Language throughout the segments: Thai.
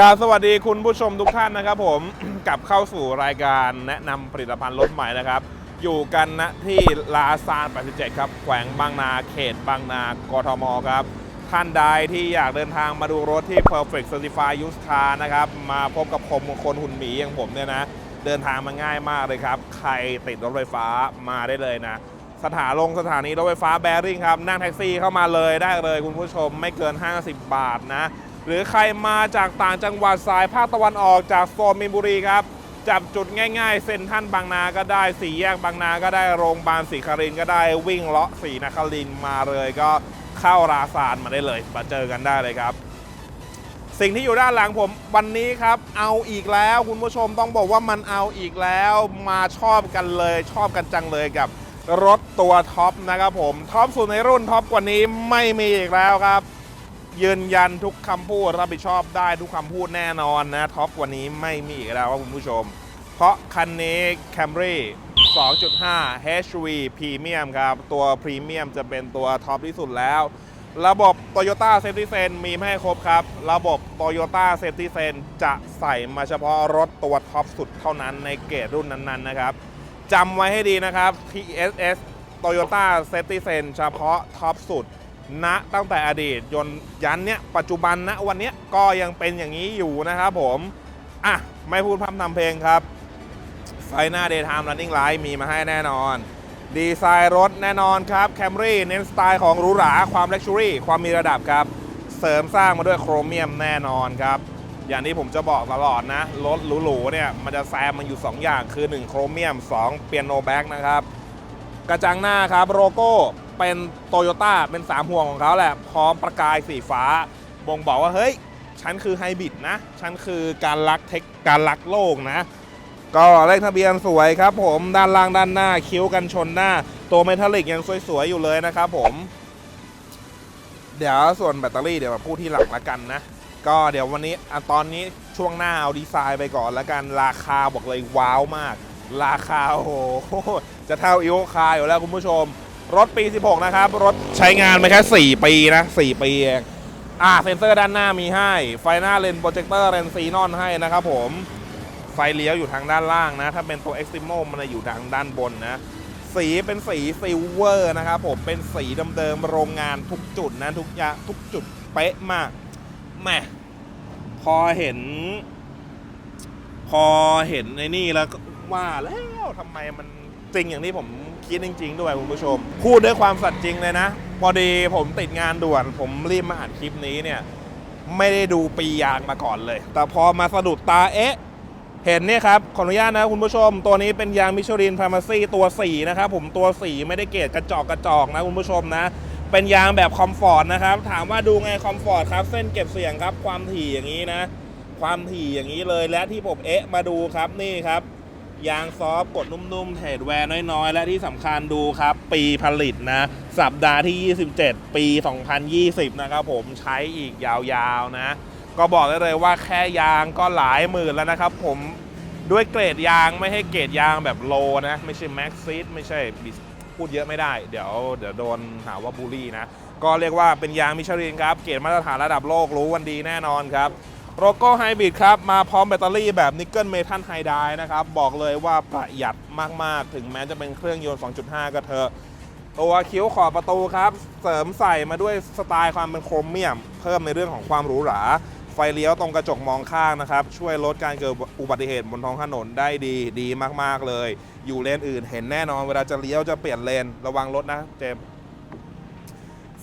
กาบสวัสดีคุณผู้ชมทุกท่านนะครับผม กลับเข้าสู่รายการแนะนำผลิตภัณฑ์รถใหม่นะครับ อยู่กันณที่ลาซาน87 ครับ แขวงบางนาเขตบางนากทมครับ ท่านใดที่อยากเดินทางมาดูรถที่ Perfect Certified Used Car นะครับ มาพบกับผมคนหุ่นหมีอย่างผมเนี่ยนะ เดินทางมาง่ายมากเลยครับ ใครติดรถไฟฟ้ามาได้เลยนะ สถานลงสถานีรถไฟฟ้าแบริ่งครับ นั่งแท็กซี่เข้ามาเลยได้เลยคุณผู้ชมไม่เกิน 50 บาทนะ หรือใครมาจากต่างจังหวัดสายภาคตะวันออกจากโซนมีนบุรีครับ จับจุดง่ายๆ เซ็นทรันบางนาก็ได้สี่แยกบางนาก็ได้โรงพยาบาลศรีครินก็ได้วิ่งเลาะศรีนครินมาเลยก็เข้าราซานมาได้เลยมาเจอกันได้เลยครับ สิ่งที่อยู่ด้านหลังผมวันนี้ครับ เอาอีกแล้วคุณผู้ชมต้องบอกว่ามันเอาอีกแล้วมาชอบกันเลย ชอบกันจังเลยกับรถตัวท็อปนะครับผมท็อปสุดในรุ่นท็อปกว่านี้ไม่มีอีกแล้วครับ ยืนยันทุกคำพูดรับผิดชอบได้ทุกคำพูดแน่นอนนะท็อปกว่านี้ไม่มีอีกแล้วครับคุณผู้ชม เพราะคันนี้ Camry 2.5 HV Premium ครับ ตัว Premium จะเป็นตัวท็อปที่สุดแล้ว ระบบ Toyota Safety Sense มีไม่ให้ครบครับ ระบบ Toyota Safety Sense จะใส่มาเฉพาะรถตัวท็อปสุดเท่านั้นในเกรดรุ่นนั้นๆนะครับจำไว้ให้ดีนะครับ TSS Toyota Safety Sense เฉพาะท็อปสุด ณตั้งแต่อดีตยนยันเนี้ยปัจจุบันณวันเนี้ยก็ยังเป็นอย่างนี้อยู่นะครับผมอะไม่พูดพร่ำทำเพลงครับ ไฟหน้า Daytime Running Light มีมาให้แน่นอน ดีไซน์รถแน่นอนครับ Camry เน้นสไตล์ของหรูหราความ Luxury ความมีระดับครับ เสริมสร้างมาด้วยโครเมียมแน่นอนครับ อย่างที่ผมจะบอกตลอดนะ รถหรูๆเนี่ยมันจะแซมมันอยู่ 2 อย่างคือ 1 โครเมียม 2 เปียโนแบ็กนะครับ กระจังหน้าครับโลโก้ เป็นโตโยต้าเป็น 3 ห่วงของเขาแหละ พร้อมประกายสีฟ้า บ่งบอกว่า เฮ้ย ฉันคือไฮบริดนะ ฉันคือการรักเทคการรักโลกนะ ก็เลขทะเบียนสวยครับผมด้านล่างด้านหน้าคิ้วกันชนหน้า ตัวเมทัลลิกยังสวยๆ อยู่เลยนะครับผม เดี๋ยวส่วนแบตเตอรี่เดี๋ยวมาพูดที่หลังละกันนะก็เดี๋ยววันนี้อตอนนี้ช่วงหน้าเอาดีไซน์ไปก่อนละกันราคาบอกเลยว้าวมาก ราคาโอ้โหจะเท่าอีโอคาอยู่แล้วคุณผู้ชม รถปี 16 นะครับ รถใช้งานมาแค่ 4 ปีนะ 4 ปีเองอ่าเซ็นเซอร์ด้านหน้ามีให้ ไฟหน้าเลนโปรเจคเตอร์เลนซีนอนให้นะครับผม ไฟเลี้ยวอยู่ทางด้านล่างนะ ถ้าเป็นตัว Extremo มันจะอยู่ทางด้านบนนะ สีเป็นสีซิลเวอร์นะครับผม เป็นสีเดิมๆโรงงานทุกจุดนะทุกย่าทุกจุดเป๊ะมากแหม่พอเห็น พอเห็นในนี่แล้วว่าแล้วทำไมมันจริงอย่างที่ผม คิดจริง ๆ ด้วยคุณผู้ชม พูดด้วยความสัตย์จริงเลยนะ พอดีผมติดงานด่วน ผมรีบมาอัดคลิปนี้เนี่ย ไม่ได้ดูปียางมาก่อนเลย แต่พอมาสะดุดตาเอ๊ะ เห็นเนี่ยครับ ขออนุญาตนะคุณผู้ชม ตัวนี้เป็นยางมิชลินพามาซี่ตัว 4 นะครับผมตัว 4 ไม่ได้เกรดกระจอกกระจอกนะคุณผู้ชมนะเป็นยางแบบคอมฟอร์ตนะครับ ถามว่าดูไงคอมฟอร์ตครับ เส้นเก็บเสียงครับ ความถี่อย่างนี้นะ ความถี่อย่างนี้เลย และที่ผมเอ๊ะมาดูครับนี่ครับ ยางซอฟต์กดนุ่มๆเทรดแวร์น้อยๆ และที่สำคัญดูครับ ปีผลิตนะ สัปดาห์ที่ 27 ปี 2020 นะครับผมใช้อีกยาวๆนะ ก็บอกได้เลยว่าแค่ยางก็หลายหมื่นแล้วนะครับผมด้วยเกรดยางไม่ให้เกรดยางแบบโลนะ ไม่ใช่แม็กซิสไม่ใช่พูดเยอะไม่ได้ เดี๋ยวเดี๋ยวโดนหาว่าบูลลี่นะ ก็เรียกว่าเป็นยางมิชลินครับ เกรดมาตรฐานระดับโลกรู้วันดีแน่นอนครับ โลโก้ไฮบริดครับ มาพร้อมแบตเตอรี่แบบนิกเกิลเมทัลไฮไดนะครับ บอกเลยว่าประหยัดมาก ๆ ถึงแม้จะเป็นเครื่องยนต์ 2.5 ก็เถอะตัวคิ้วขอบประตูครับ เสริมใส่มาด้วยสไตล์ความเป็นโครเมียม เพิ่มในเรื่องของความหรูหรา ไฟเลี้ยวตรงกระจกมองข้างนะครับ ช่วยลดการเกิดอุบัติเหตุบนท้องถนนได้ดีดีมากๆเลย อยู่เลนอื่นเห็นแน่นอนเวลาจะเลี้ยวจะเปลี่ยนเลนระวังรถนะเจม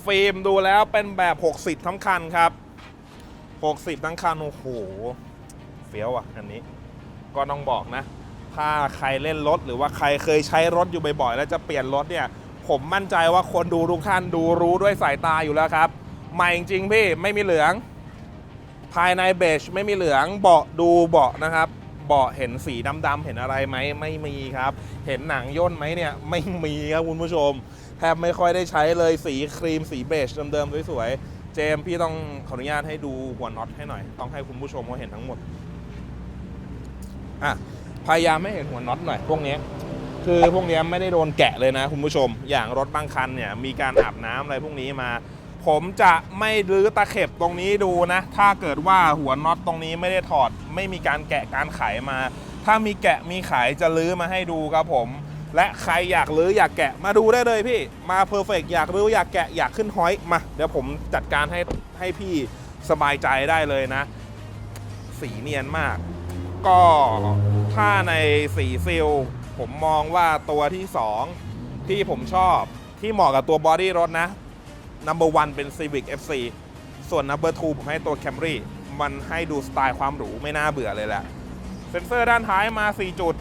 ฟิล์มดูแล้วเป็นแบบ 60 ทั้งคันครับ 60ทั้งคันโอ้โหเฟี้ยวอะอันนี้ ก็ต้องบอกนะ ถ้าใครเล่นรถหรือว่าใครเคยใช้รถอยู่บ่อยๆแล้วจะเปลี่ยนรถเนี่ย ผมมั่นใจว่าคนดูทุกท่านดูรู้ด้วยสายตาอยู่แล้วครับ ใหม่จริงๆพี่ไม่มีเหลือง ภายในเบจไม่มีเหลืองเบาะดูเบาะนะครับเบาะเห็นสีดำๆเห็นอะไรไหมไม่มีครับ เห็นหนังย่นไหมเนี่ยไม่มีครับคุณผู้ชมแทบไม่ค่อยได้ใช้เลยสีครีมสีเบจเดิมๆสวยๆ เจมพี่ต้องขออนุญาตให้ดูหัวน็อตให้หน่อย ต้องให้คุณผู้ชมเขาเห็นทั้งหมดอะพยายามไม่เห็นหัวน็อตหน่อย พวกนี้คือพวกนี้ไม่ได้โดนแกะเลยนะคุณผู้ชม อย่างรถบางคันเนี่ยมีการอาบน้ำอะไรพวกนี้มาผผมจะไม่รื้อตะเข็บตรงนี้ดูนะ ถ้าเกิดว่าหัวน็อตตรงนี้ไม่ได้ถอด ไม่มีการแกะการไขมา ถ้ามีแกะมีไขจะรื้อมาให้ดูครับผม และใครอยากรื้ออยากแกะมาดูได้เลยพี่ มาเพอร์เฟกอยากรื้ออยากแกะอยากขึ้นฮอยมา เดี๋ยวผมจัดการให้ให้พี่สบายใจได้เลยนะ สีเนียนมาก ก็ถ้าในสีซิลผมมองว่าตัวที่ 2 ที่ผมชอบที่เหมาะกับตัวบอดี้รถนะ number one เป็น Civic FC ส่วน number two ผมให้ตัว Camry มันให้ดูสไตล์ความหรูไม่น่าเบื่อเลยแหละ เซ็นเซอร์ด้านท้ายมา 4 จุด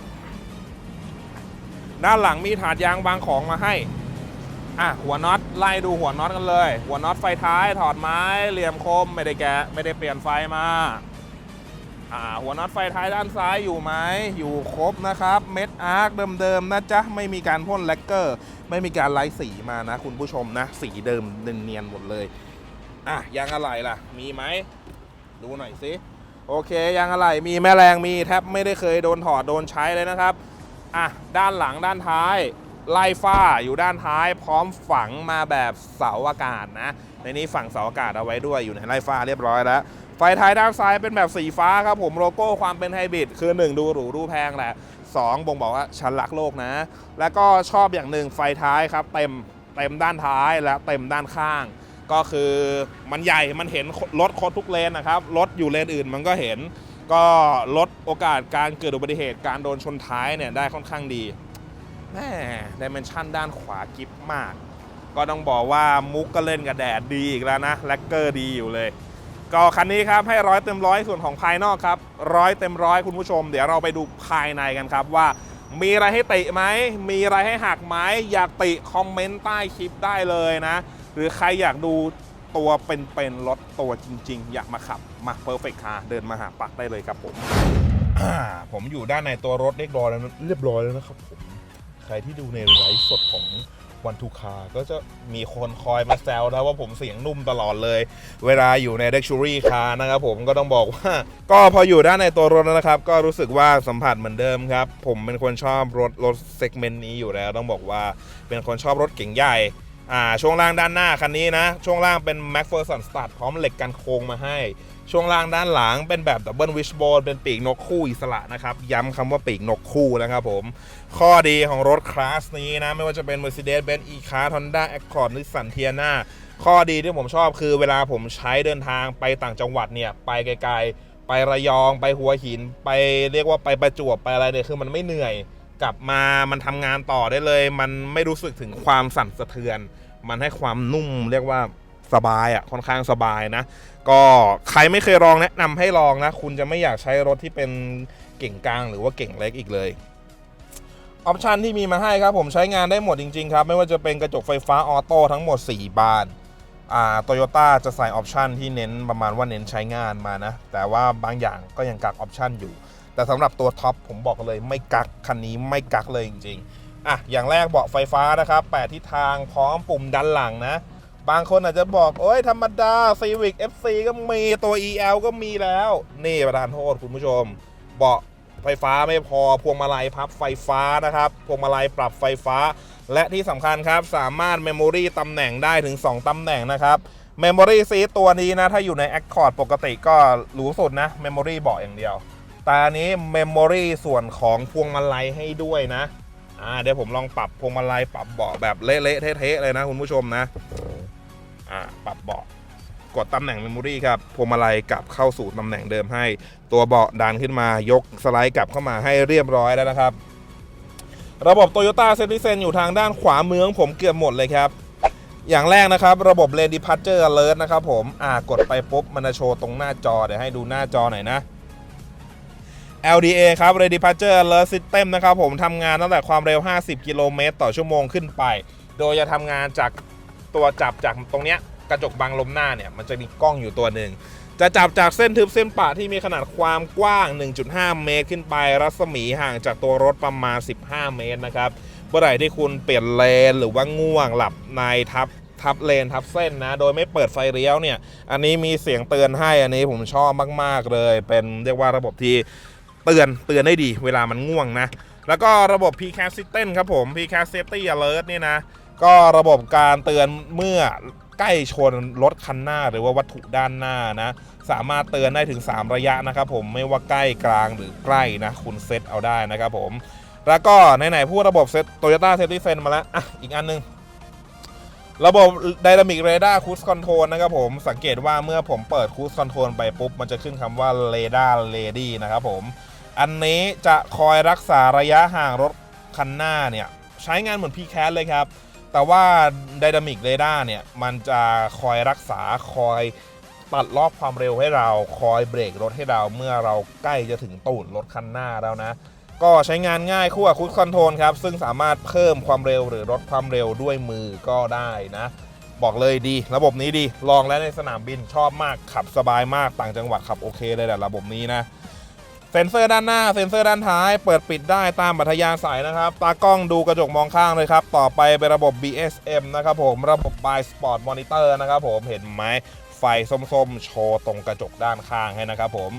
ด้านหลังมีถาดยางบางของมาให้อะหัวน็อตไล่ดูหัวน็อตกันเลย หัวน็อตไฟท้ายถอดไม้เหลี่ยมคมไม่ได้แกะไม่ได้เปลี่ยนไฟมาอ่าหัวน็อตไฟท้ายด้านซ้ายอยู่ไหมอยู่ครบนะครับ เม็ดอาร์คเดิมๆนะจ๊ะไม่มีการพ่นแลกเกอร์ ไม่มีการไล่สีมานะ คุณผู้ชมนะสีเดิมเนียนๆหมดเลยอะยางอะไรล่ะ มีไหมดูหน่อยสิโอเคยางอะไรมีแม่แรงมีแทบไม่ได้เคยโดนถอดโดนใช้เลยนะครับ อะด้านหลังด้านท้ายไล่ฝ้าอยู่ด้านท้าย พร้อมฝังมาแบบเสาอากาศนะ ในนี้ฝังเสาอากาศเอาไว้ด้วยอยู่ในไล่ฝ้าเรียบร้อยแล้ว ไฟท้ายด้านซ้ายเป็นแบบสีฟ้าครับผมโลโก้ความเป็นไฮบริดคือ 1 ดูหรูดูแพงแหละ 2 บ่งบอกว่าฉันรักโลกนะ แล้วก็ชอบอย่างหนึ่งไฟท้ายครับเต็มเต็มด้านท้ายและเต็มด้านข้าง ก็คือมันใหญ่มันเห็นรถคดทุกเลนนะครับรถอยู่เลนอื่นมันก็เห็น ก็ลดโอกาสการเกิดอุบัติเหตุการโดนชนท้ายเนี่ยได้ค่อนข้างดีแม่ดิเมนชั่นด้านขวากิฟมาก ก็ต้องบอกว่ามุกก็เล่นกับแดดดีอีกแล้วนะแลกเกอร์ดีอยู่เลย ก็คันนี้ครับให้ร้อยเต็มร้อยส่วนของภายนอกครับร้อยเต็มร้อยคุณผู้ชม เดี๋ยวเราไปดูภายในกันครับว่ามีอะไรให้ติไหม มีอะไรให้หักไหม อยากติคอมเมนต์ใต้คลิปได้เลยนะ หรือใครอยากดู ตัวเป็นๆรถตัวจริง ๆ อยากมาขับมาเพอร์เฟกคาเดินมาหาปักได้เลยครับผมผมอยู่ด้านในตัวรถเรียบร้อยแล้วเรียบร้อยแล้วนะครับผมใครที่ดูในไลฟ์สดของวันทูคาก็จะมีคนคอยมาแซวนะว่าผมเสียงนุ่มตลอดเลย เวลาอยู่ใน Luxury Car นะครับผมก็ต้องบอกว่า ก็พออยู่ด้านในตัวรถแล้วนะครับ ก็รู้สึกว่าสัมผัสเหมือนเดิมครับ ผมเป็นคนชอบรถรถเซกเมนต์นี้อยู่แล้ว ต้องบอกว่าเป็นคนชอบรถเก๋งใหญ่ อ่าช่วงล่างด้านหน้าคันนี้นะ ช่วงล่างเป็น Mac p h e r s o n Start พร้อมเหล็กกันโค้งมาให้ ช่วงล่างด้านหลังเป็นแบบดับเบิลวิชโบนเป็นปีกนกคู่อิสระนะครับ ย้ำคำว่าปีกนกคู่นะครับผม ข้อดีของรถคลาสนี้นะ ไม่ว่าจะเป็น Mercedes-Benz E-Class Honda Accord Nissan Tiana ข้อดีที่ผมชอบคือเวลาผมใช้เดินทางไปต่างจังหวัดเนี่ย ไปไกลๆ ไประยองไปหัวหิน ไปเรียกว่าไปประจวบไปอะไรเนี่ยคือมันไม่เหนื่อย กลับมามันทำงานต่อได้เลย มันไม่รู้สึกถึงความสั่นสะเทือน มันให้ความนุ่มเรียกว่าสบายอะ่ะค่อนข้างสบายนะ ก็ใครไม่เคยลองแนะนำให้ลองนะ คุณจะไม่อยากใช้รถที่เป็นเก่งกลางหรือว่าเก่งเล็กอีกเลยออปชันที่มีมาให้ครับผมใช้งานได้หมดจริงๆครับ ไม่ว่าจะเป็นกระจกไฟฟ้าออโต้ทั้งหมด 4 บานอ่าโตโยต้าจะใส่ออปชันที่เน้นประมาณว่าเน้นใช้งานมานะ แต่ว่าบางอย่างก็ยังกักออปชันอยู่ แต่สำหรับตัวท็อปผมบอกเลยไม่กักคันนี้ไม่กักเลยจริง ๆ อะอย่างแรกเบาะไฟฟ้านะครับแปดทิศทางพร้อมปุ่มดันหลังนะ บางคนอาจจะบอกโอ้ยธรรมดา Civic FC ก็มีตัว EL ก็มีแล้ว นี่ประธานโทษคุณผู้ชม เบาะไฟฟ้าไม่พอพวงมาลัยพับไฟฟ้านะครับพวงมาลัยปรับไฟฟ้า และที่สำคัญครับสามารถเมมโมรีตำแหน่งได้ถึง 2ตำแหน่งนะครับเมมโมรีซีตัวนี้นะ ถ้าอยู่ใน Accord ปกติก็หรูสุดนะเมมโมรีเบาะอย่างเดียว แต่อันนี้เมมโมรีส่วนของพวงมาลัยให้ด้วยนะ อ่าเดี๋ยวผมลองปรับพวงมาลัยปรับเบาะแบบเละๆเทะๆเลยนะคุณผู้ชมนะอ่าปรับเบาะกดตำแหน่งเมมโมรี่ครับพวงมาลัยกลับเข้าสู่ตำแหน่งเดิมให้ ตัวเบาะดันขึ้นมายกสไลด์กลับเข้ามาให้เรียบร้อยแล้วนะครับ ระบบ Toyota c e t i z e n อยู่ทางด้านขวามือของผมเกือบหมดเลยครับ อย่างแรกนะครับ ระบบ Lane Departure Alert นะครับผมอ่ากดไปปุ๊บมันจะโชว์ตรงหน้าจอเดี๋ยวให้ดูหน้าจอหน่อยนะ LDA ครับ Lane Departure Alert System นะครับผมทำงานตั้งแต่ความเร็ว 50 กิโลเมตรต่อชั่วโมงขึ้นไป โดยจะทำงานจากตัวจับจากตรงเนี้ยกระจกบังลมหน้าเนี่ย มันจะมีกล้องอยู่ตัวหนึ่ง จะจับจากเส้นทึบเส้นปะที่มีขนาดความกว้าง 1.5 เมตรขึ้นไป รัศมีห่างจากตัวรถประมาณ 15 เมตรนะครับเมื่อไหร่ที่คุณเปลี่ยนเลนหรือว่าง่วงหลับในทับทับเลนทับเส้นนะ โดยไม่เปิดไฟเลี้ยวเนี่ย อันนี้มีเสียงเตือนให้ อันนี้ผมชอบมาก ๆ เลย เป็นเรียกว่าระบบที่ เตือนเตือนได้ดีเวลามันง่วงนะ แล้วก็ระบบ PCAS System ครับผม PCAS Safety Alert นี่นะก็ระบบการเตือนเมื่อใกล้ชนรถคันหน้าหรือว่าวัตถุด้านหน้านะ สามารถเตือนได้ถึง 3 ระยะนะครับผมไม่ว่าใกล้กลางหรือใกล้นะคุณเซตเอาได้นะครับผม แล้วก็ไหนๆพูดระบบเซตโตโยต้าเซฟตี้เซนมาแล้วอะอีกอันหนึง ระบบ Dynamic Radar Cruise Control นะครับผมสังเกตว่าเมื่อผมเปิด Cruise Control ไปปุ๊บ มันจะขึ้นคำว่า Radar Ready นะครับผม อันนี้จะคอยรักษาระยะห่างรถคันหน้าเนี่ยใช้งานเหมือน PCAS เลยครับ แต่ว่า Dynamic Radar เนี่ยมันจะคอยรักษาคอยตัดรอบความเร็วให้เราคอยเบรกรถให้เราเมื่อเราใกล้จะถึงตูดรถคันหน้าแล้วนะ ก็ใช้งานง่ายคู่กับคุ i คอนโทรลครับ ซึ่งสามารถเพิ่มความเร็วหรือลดความเร็วด้วยมือก็ได้นะ บอกเลยดี ระบบนี้ดี ลองแล้วในสนามบินชอบมากขับสบายมากต่างจังหวัดขับโอเคเลยแหละระบบนี้นะ เซ็นเซอร์ด้านหน้า เซ็นเซอร์ด้านท้าย เปิดปิดได้ตามบัตยานสายนะครับ ตากล้องดูกระจกมองข้างเลยครับ ต่อไปเป็นระบบ BSM นะครับผม ระบบ By Sport Monitor นะครับผม เห็นไหม ไฟส้มๆ โชว์ตรงกระจกด้านข้างให้นะครับผม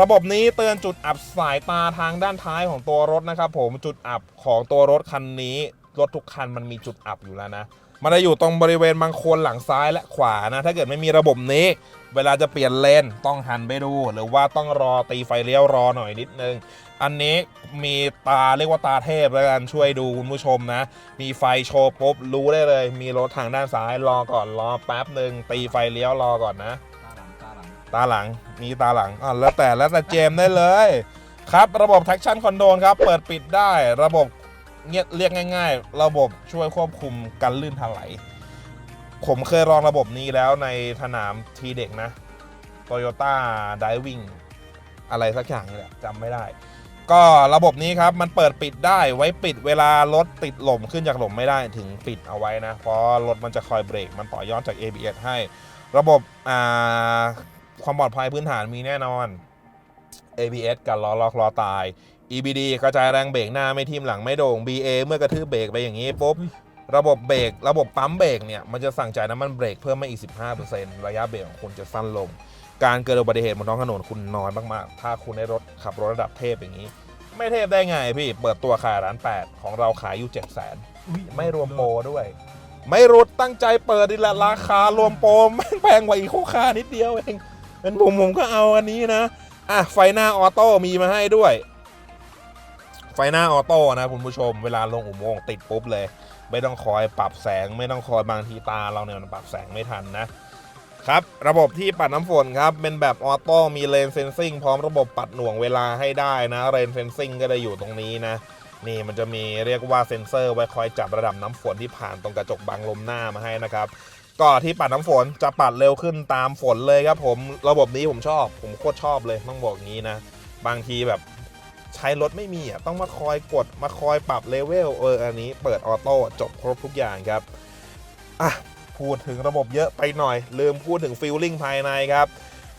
ระบบนี้เตือนจุดอับสายตาทางด้านท้ายของตัวรถนะครับผม จุดอับของตัวรถคันนี้ รถทุกคันมันมีจุดอับอยู่แล้วนะ มันจะอยู่ตรงบริเวณบางโคนหลังซ้ายและขวานะ ถ้าเกิดไม่มีระบบนี้ เวลาจะเปลี่ยนเลนต้องหันไปดู หรือว่าต้องรอตีไฟเลี้ยวรอหน่อยนิดนึง อันนี้มีตาเรียกว่าตาเทพแล้วกันช่วยดูคุณผู้ชมนะ มีไฟโชว์ปุ๊บรู้ได้เลย มีรถทางด้านซ้ายรอก่อนรอแป๊บหนึ่งตีไฟเลี้ยวรอก่อนนะ ตาหลังตาหลังลงมีตาหลังอะแล้วแต่แล้วแต่เจมได้เลยครับ ระบบ traction control ครับ เปิดปิดได้ระบบ เรียกง่าย ๆ ระบบช่วยควบคุมการลื่นถลายผมเคยลองระบบนี้แล้วในสนามทีเด็กนะ Toyota Diving อะไรสักอย่างนี่แหละจำไม่ได้ ก็ระบบนี้ครับมันเปิดปิดได้ไว้ปิดเวลารถติดหล่มขึ้นจากหล่มไม่ได้ถึงปิดเอาไว้นะ เพราะรถมันจะคอยเบรก มันต่อยอดจาก ABS ให้ ระบบความปลอดภัยพื้นฐานมีแน่นอน ABS กันล้อล็อกล้อตาย EBD กระจายแรงเบรกหน้าไม่ทิ่มหลังไม่โด่ง BA เมื่อกระทืบเบรกไปอย่างนี้ปุ๊บระบบเบรกระบบปั๊มเบรกเนี่ยมันจะสั่งจ่ายน้ำมันเบรกเพิ่มมาอีก 15%ระยะเบรกของคุณจะสั้นลง การเกิดอุบัติเหตุบนท้องถนนคุณน้อยมากๆ ถ้าคุณได้รถขับรถระดับเทพอย่างนี้ ไม่เทพได้ไงพี่ เปิดตัวขายร้าน 8 ของเราขายอยู่ 7 0 0 0 0อุ๊ยไม่รวมโปรด้วย ไม่รุดตั้งใจเปิดดีแหละราคารวมโปรแม่งแพงกว่าอีกคู่ค่านิดเดียวเองเป็นผมผมก็เอาอันนี้นะอะไฟหน้าออโต้มีมาให้ด้วย ไฟหน้าออโต้นะคุณผู้ชมเวลาลงอุโมงค์ติดปุ๊บเลย ไม่ต้องคอยปรับแสง ไม่ต้องคอยบางทีตาเราเนี่ยมันปรับแสงไม่ทันนะครับ ระบบที่ปัดน้ำฝนครับ เป็นแบบออโต้มีเลนเซนซิงพร้อมระบบปัดหน่วงเวลาให้ได้นะเลนเซนซิงก็จะอยู่ตรงนี้นะนี่มันจะมีเรียกว่าเซ็นเซอร์ไว้คอยจับระดับน้ำฝนที่ผ่านตรงกระจกบังลมหน้ามาให้นะครับก็ที่ปัดน้ำฝนจะปัดเร็วขึ้นตามฝนเลยครับผมระบบนี้ผมชอบ ผมโคตรชอบเลยต้องบอกงี้นะ บางทีแบบ ใช้รถไม่มีอะต้องมาคอยกดมาคอยปรับเลเวลเอออันนี้เปิดออโต้จบครบทุกอย่างครับอะพูดถึงระบบเยอะไปหน่อย ลืมพูดถึงฟิลลิ่งภายในครับ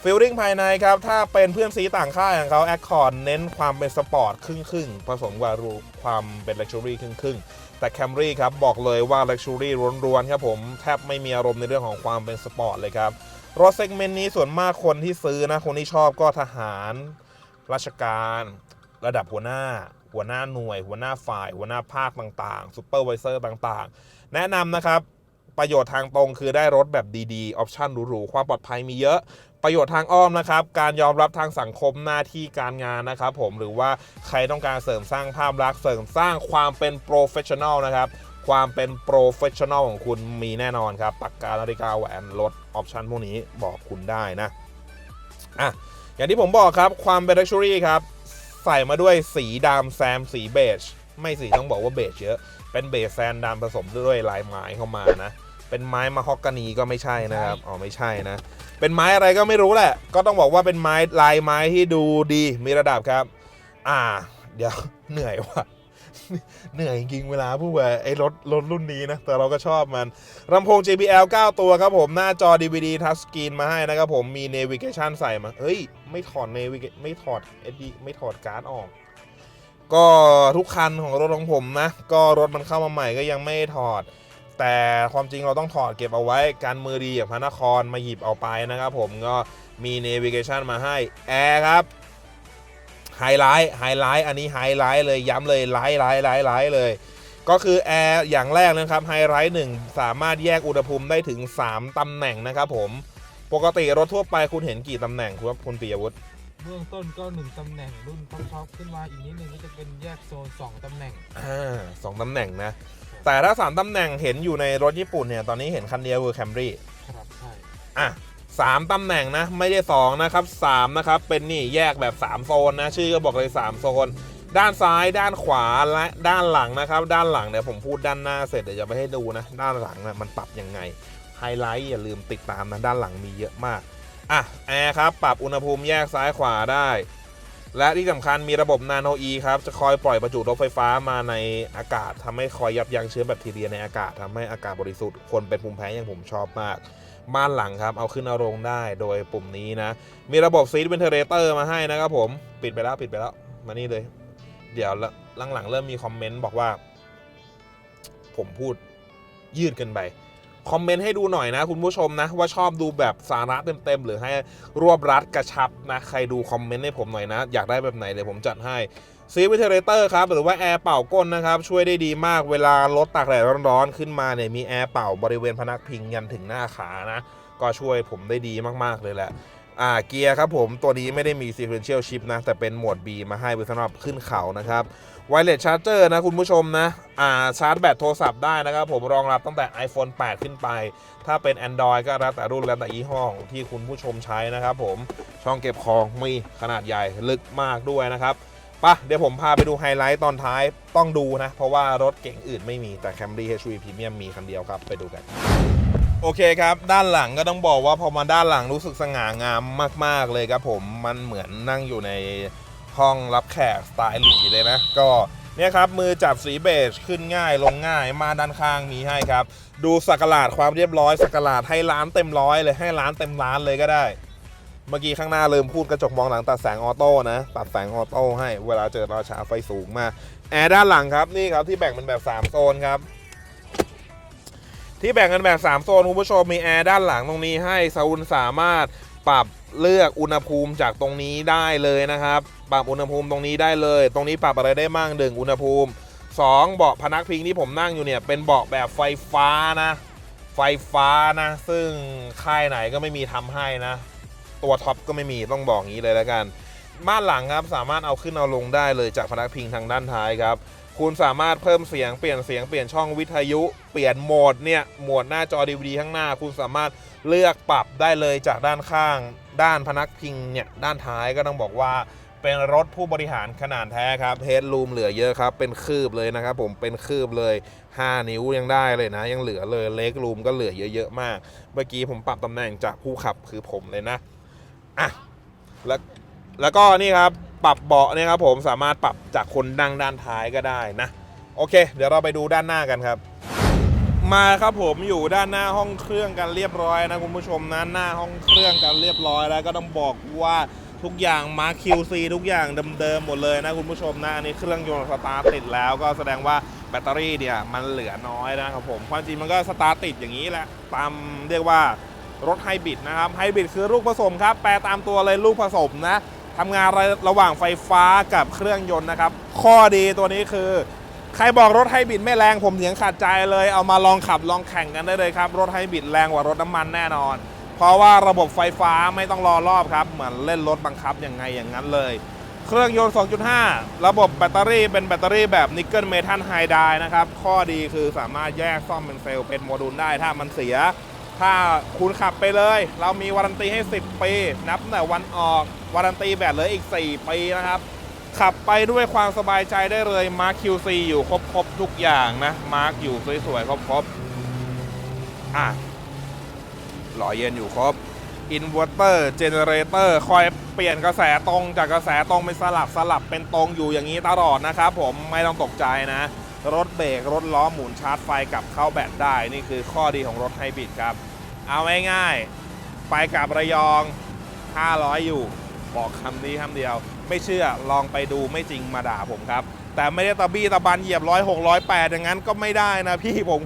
ฟิลลิ่งภายในครับ ถ้าเป็นเพื่อนซีต่างค่ายของเขา Accord เน้นความเป็นสปอร์ตครึ่งครึ่งผสมกับรูความเป็น Luxury ครึ่งครึ่งแต่ Camry ครับ บอกเลยว่า Luxury ล้วนๆครับผม แทบไม่มีอารมณ์ในเรื่องของความเป็นสปอร์ตเลยครับ รถเซกเมนต์นี้ส่วนมากคนที่ซื้อนะ คนที่ชอบก็ทหาร ราชการ ระดับหัวหน้า หัวหน้าหน่วย หัวหน้าฝ่าย หัวหน้าภาคต่างๆซูเปอร์ไวเซอร์ต่างๆ แนะนำนะครับ ประโยชน์ทางตรงคือได้รถแบบดีๆ ออปชั่นหรูๆ ความปลอดภัยมีเยอะ ประโยชน์ทางอ้อมนะครับ การยอมรับทางสังคมหน้าที่การงานนะครับผมหรือว่าใครต้องการเสริมสร้างภาพลักษณ์เสริมสร้างความเป็นโปรเฟชชั่นอลนะครับความเป็นโปรเฟชชั่นอลของคุณมีแน่นอนครับปากกานาฬิกาแหวนรถออปชั่นพวกนี้บอกคุณได้นะอะอย่างที่ผมบอกครับความเป็น luxury ครับ ใส่มาด้วยสีดำแซมสีเบจไม่สีต้องบอกว่าเบจเยอะ เป็นเบจแซนดำผสมด้วยลายไม้เข้ามานะ เป็นไม้มาฮอกกานีก็ไม่ใช่นะครับอ๋อไม่ใช่นะ เป็นไม้อะไรก็ไม่รู้แหละ ก็ต้องบอกว่าเป็นไม้ลายไม้ที่ดูดีมีระดับครับ อ่า เดี๋ยวเหนื่อยว่ะ เหนื่อยจริงเวลาพูดว่าไอ้รถรถรุ่นนี้นะ แต่เราก็ชอบมันลำโพง JBL 9 ตัวครับผม หน้าจอ DVD Touch Screen มาให้นะครับผมมี Navigation ใส่มาเฮ้ย ไม่ถอด Navigation ไม่ถอด SD ไม่ถอดการ์ดออก ก็ทุกคันของรถของผมนะ ก็รถมันเข้ามาใหม่ก็ยังไม่ถอดแต่ความจริงเราต้องถอดเก็บเอาไว้การมือดีอย่างพระนครมาหยิบเอาไปนะครับผมก็มี Navigation มาให้แอร์ครับ ไฮไลท์ไฮไลท์อันนี้ไฮไลท์เลยย้ำเลยไลท์ไลท์ไลท์ไลท์เลย ก็คือแอร์อย่างแรกนะครับไฮไ i ท์หนึ่งสามารถแยกอุณหภูมิได้ถึง 3ตำแหน่งนะครับผมปกติรถทั่วไปคุณเห็นกี่ตำแหน่งครับคุณปิยวุฒิเบื้องต้นก็หนึ่งตำแหน่งรุ่นท็อปๆขึ้นมาอีกนิดนึงก็จะเป็นแยกโซนสองตำแหน่งอ่าสองตำแหน่งนะ แต่ถ้า3ตำแหน่งเห็นอยู่ในรถญี่ปุ่นเนี่ย ตอนนี้เห็นคันเดียวคือแคมรี่ครับใช่อะ สามตำแหน่งนะ ไม่ได้สองนะครับสามนะครับ เป็นนี่แยกแบบ 3 โซนนะ ชื่อก็บอกเลย 3 โซน ด้านซ้ายด้านขวาและด้านหลังนะครับ ด้านหลังเดี๋ยวผมพูดด้านหน้าเสร็จเดี๋ยวจะไปให้ดูนะ ด้านหลังนะมันปรับยังไง ไฮไลท์อย่าลืมติดตามนะ ด้านหลังมีเยอะมาก อะแอร์ครับ ปรับอุณหภูมิแยกซ้ายขวาได้ และที่สำคัญมีระบบนาโนอีครับ จะคอยปล่อยประจุรถไฟฟ้ามาในอากาศทำให้คอยยับยั้งเชื้อแบคทีเรียในอากาศทำให้อากาศบริสุทธิ์ คนเป็นภูมิแพ้อย่างผมชอบมาก บ้านหลังครับเอาขึ้นเอาลงได้โดยปุ่มนี้นะ มีระบบซีดเวนเทเลเตอร์มาให้นะครับผมปิดไปแล้วปิดไปแล้วมานี่เลย เดี๋ยวหลังๆเริ่มมีคอมเมนต์บอกว่า ผมพูดยืดเกินไป คอมเมนต์ให้ดูหน่อยนะ คุณผู้ชมนะ ว่าชอบดูแบบสาระเต็มๆ หรือให้รวบรัดกระชับนะ ใครดูคอมเมนต์ให้ผมหน่อยนะ อยากได้แบบไหนเดี๋ยวผมจัดให้ซีวิเทเลเตอร์ครับ หรือว่าแอร์เป่าก้นนะครับ ช่วยได้ดีมากเวลารถตากแดดร้อนๆ ขึ้นมาเนี่ยมีแอร์เป่าบริเวณพนักพิงยันถึงหน้าขานะ ก็ช่วยผมได้ดีมากๆเลยแหละ อ่าเกียร์ครับผมตัวนี้ไม่ได้มี sequential shift นะ แต่เป็นโหมด B มาให้ไว้สำหรับขึ้นเขานะครับ wireless charger นะคุณผู้ชมนะอ่าชาร์จแบตโทรศัพท์ได้นะครับผมรองรับตั้งแต่ iPhone 8 ขึ้นไป ถ้าเป็น Android ก็แล้วแต่รุ่นแล้วแต่ยี่ห้อที่คุณผู้ชมใช้นะครับผมช่องเก็บของมีขนาดใหญ่ลึกมากด้วยนะครับปะเดี๋ยวผมพาไปดูไฮไลท์ตอนท้ายต้องดูนะ เพราะว่ารถเก่งอื่นไม่มีแต่ Camry HV Premium มีคันเดียวครับไปดูกัน โอเคครับ ด้านหลังก็ต้องบอกว่าพอมาด้านหลังรู้สึกสง่างามมาก ๆเลยครับผมมันเหมือนนั่งอยู่ในห้องรับแขกสไตล์หลีเลยนะก็เนี่ยครับมือจับสีเบจขึ้นง่ายลงง่ายมาด้านข้างมีให้ครับ ดูสักหลาดความเรียบร้อยสักหลาดให้ร้านเต็มร้อยเลยให้ร้านเต็มร้านเลยก็ได้ เมื่อกี้ข้างหน้าลืมพูดกระจกมองหลังตัดแสงออโต้นะตัดแสงออโต้ให้เวลาเจอราชาไฟสูงมาแอร์ด้านหลังครับนี่ครับที่แบ่งเป็นแบบ 3 โซนครับ ที่แบ่งกันแบบ3โซนคุณผู้ชมมีแอร์ด้านหลังตรงนี้ให้ซาอุนสามารถปรับเลือกอุณหภูมิจากตรงนี้ได้เลยนะครับ ปรับอุณหภูมิตรงนี้ได้เลย ตรงนี้ปรับอะไรได้บ้างหนึ่งอุณหภูมิ 2 เบาะพนักพิงที่ผมนั่งอยู่เนี่ยเป็นเบาะแบบไฟฟ้านะ ไฟฟ้านะ ซึ่งค่ายไหนก็ไม่มีทำให้นะ ตัวท็อปก็ไม่มีต้องบอกงี้เลยแล้วกัน บ้านหลังครับสามารถเอาขึ้นเอาลงได้เลยจากพนักพิงทางด้านท้ายครับ คุณสามารถเพิ่มเสียงเปลี่ยนเสียงเปลี่ยนช่องวิทยุ เปลี่ยนโหมดเนี่ยโหมดหน้าจอ DVD ข้างหน้า คุณสามารถเลือกปรับได้เลยจากด้านข้าง ด้านพนักพิงเนี่ยด้านท้ายก็ต้องบอกว่าเป็นรถผู้บริหารขนาดแท้ครับเฮดรูมเหลือเยอะครับ เป็นคืบเลยนะครับผมเป็นคืบเลย 5 นิ้วยังได้เลยนะ ยังเหลือเลยเล็กรูมก็เหลือเยอะๆมาก เมื่อกี้ผมปรับตำแหน่งจากผู้ขับคือผมเลยนะอะแล้วแล้วก็นี่ครับ ปรับเบาะเนี่ยครับผมสามารถปรับจากคนนั่งด้านท้ายก็ได้นะ โอเค เดี๋ยวเราไปดูด้านหน้ากันครับ มาครับผมอยู่ด้านหน้าห้องเครื่องกันเรียบร้อยนะคุณผู้ชมนะหน้าห้องเครื่องกันเรียบร้อยแล้วก็ต้องบอกว่าทุกอย่างมา QC ทุกอย่างเดิมๆหมดเลยนะคุณผู้ชมนะอันนี้เครื่องยนต์สตาร์ติดแล้วก็แสดงว่าแบตเตอรี่เนี่ยมันเหลือน้อยนะครับผมความจริงมันก็สตาร์ติดอย่างนี้แหละตามเรียกว่ารถไฮบริดนะครับไฮบริดคือลูกผสมครับ แปลตามตัวเลยลูกผสมนะ ทำงานระหว่างไฟฟ้ากับเครื่องยนต์นะครับ ข้อดีตัวนี้คือ ใครบอกรถไฮบริดไม่แรงผมเถียงขาดใจเลย เอามาลองขับลองแข่งกันได้เลยครับ รถไฮบริดแรงกว่ารถน้ำมันแน่นอน เพราะว่าระบบไฟฟ้าไม่ต้องรอรอบครับ เหมือนเล่นรถบังคับยังไงอย่างนั้นเลย เครื่องยนต์ 2.5 ระบบแบตเตอรี่เป็นแบตเตอรี่แบบนิกเกิลเมทัลไฮไดนะครับ ข้อดีคือสามารถแยกซ่อมเป็นเซลล์เป็นโมดูลได้ถ้ามันเสีย ถ้าคุณขับไปเลย เรามีวารันตีให้ 10 ปี นับแต่วันออก วารันตีแบบเหลืออีก 4 ปีนะครับ ขับไปด้วยความสบายใจได้เลยมาร์ค QC อยู่ครบครบทุกอย่างนะ มาร์คอยู่สวยๆ ครบครบอะหล่อเย็นอยู่ครบอินเวอร์เตอร์เจเนเรเตอร์คอยเปลี่ยนกระแสตรงจากกระแสตรงเป็นสลับสลับเป็นตรงอยู่อย่างนี้ตลอดนะครับผมไม่ต้องตกใจนะ รถเบรกรถล้อหมุนชาร์จไฟกลับเข้าแบตได้ นี่คือข้อดีของรถไฮบริดครับ เอาง่ายๆ ไปกับระยอง 500 อยู่ บอกคำนี้คำเดียว ไม่เชื่อลองไปดูไม่จริงมาด่าผมครับ แต่ไม่ได้ตะบี้ตะบันเหยียบร้อยหกร้อยแปดอย่างนั้นก็ไม่ได้นะพี่ผม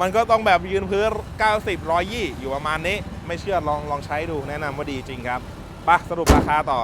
มันก็ต้องแบบยืนพื้น 90 120 อยู่ประมาณนี้ ไม่เชื่อลองลองใช้ดูแนะนำว่าดีจริงครับไปะสรุปราคาต่อ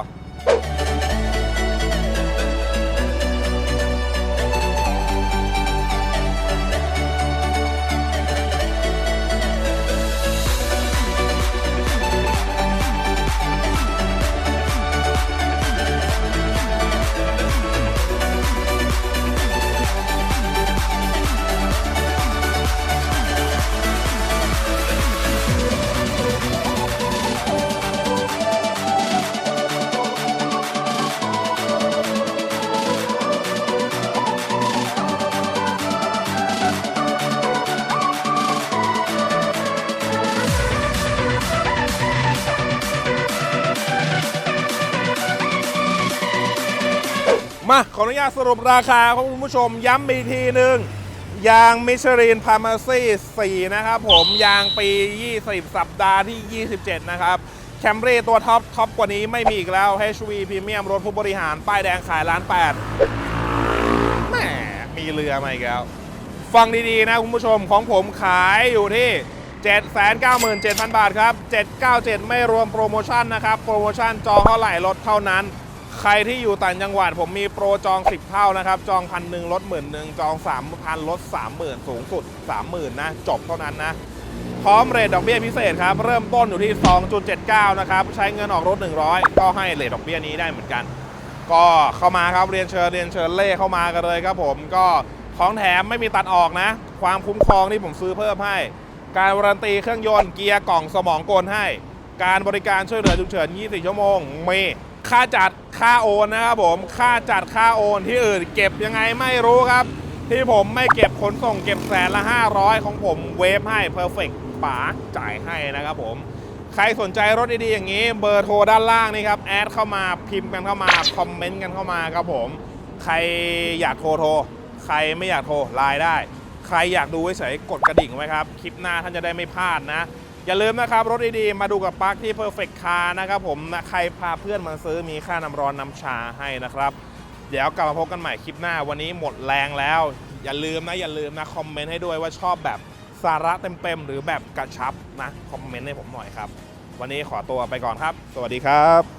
าขออนุญาตสรุปราคาครับคุณผู้ชมย้ำอีกทีหนึ่งยางมิชลินพาร์มาซี่4นะครับผมยางปี 20 สัปดาห์ที่ 27 นะครับแคมรี่ตัวท็อปท็อปกว่านี้ไม่มีอีกแล้ว HV พรีเมียมรถผู้บริหาร ป้ายแดงขายล้านแปดแหมมีเรือมาอีกแล้ว ฟังดีๆนะคุณผู้ชมของผมขายอยู่ที่ 797,000 บาทครับ 797 ไม่รวมโปรโมชั่นนะครับ โปรโมชั่นจองเท่าไหร่ลดเท่านั้น ใครที่อยู่ต่างจังหวัด ผมมีโปรจอง 10 เท่านะครับ จองพันหนึ่งลดหมื่นหนึ่งจอง 3,000ลด30,000 สูงสุด 30,000นะ จบเท่านั้นนะ พร้อมเรทดอกเบี้ยพิเศษครับ เริ่มต้นอยู่ที่ 2.79 นะครับ ใช้เงินออกรถ 100 ก็ให้เรทดอกเบี้ยนี้ได้เหมือนกัน ก็เข้ามาครับเรียนเชิญเรียนเชิญเล่เข้ามากันเลยครับผมก็ของแถมไม่มีตัดออกนะ ความคุ้มครองที่ผมซื้อเพิ่มให้ การวารันตีเครื่องยนต์เกียร์กล่องสมองกลให้ การบริการช่วยเหลือฉุกเฉิน 24 ชั่วโมงมี ค่าจัดค่าโอนนะครับผมค่าจัดค่าโอนที่อื่นเก็บยังไงไม่รู้ครับ ที่ผมไม่เก็บขนส่งเก็บแสนละ 500 ของผมเวฟให้ Perfect ป๋าจ่ายให้นะครับผมใครสนใจรถดีๆอย่างนี้เบอร์โทรด้านล่างนี่ครับแอดเข้ามาพิมพ์กันเข้ามาคอมเมนต์กันเข้ามาครับผมใครอยากโทรโทรใครไม่อยากโทรไลน์ได้ ใครอยากดูเฉยๆกดกระดิ่งไว้ครับ คลิปหน้าท่านจะได้ไม่พลาดนะ อย่าลืมนะครับ รถดีๆ มาดูกับปาร์คที่ Perfect Car นะครับผมนะใครพาเพื่อนมาซื้อมีค่าน้ำร้อนน้ำชาให้นะครับ เดี๋ยวกลับมาพบกันใหม่คลิปหน้าวันนี้หมดแรงแล้ว อย่าลืมนะ อย่าลืมนะ คอมเมนต์ให้ด้วยว่าชอบแบบสาระเต็มๆ หรือแบบกระชับนะ คอมเมนต์ให้ผมหน่อยครับ วันนี้ขอตัวไปก่อนครับ สวัสดีครับ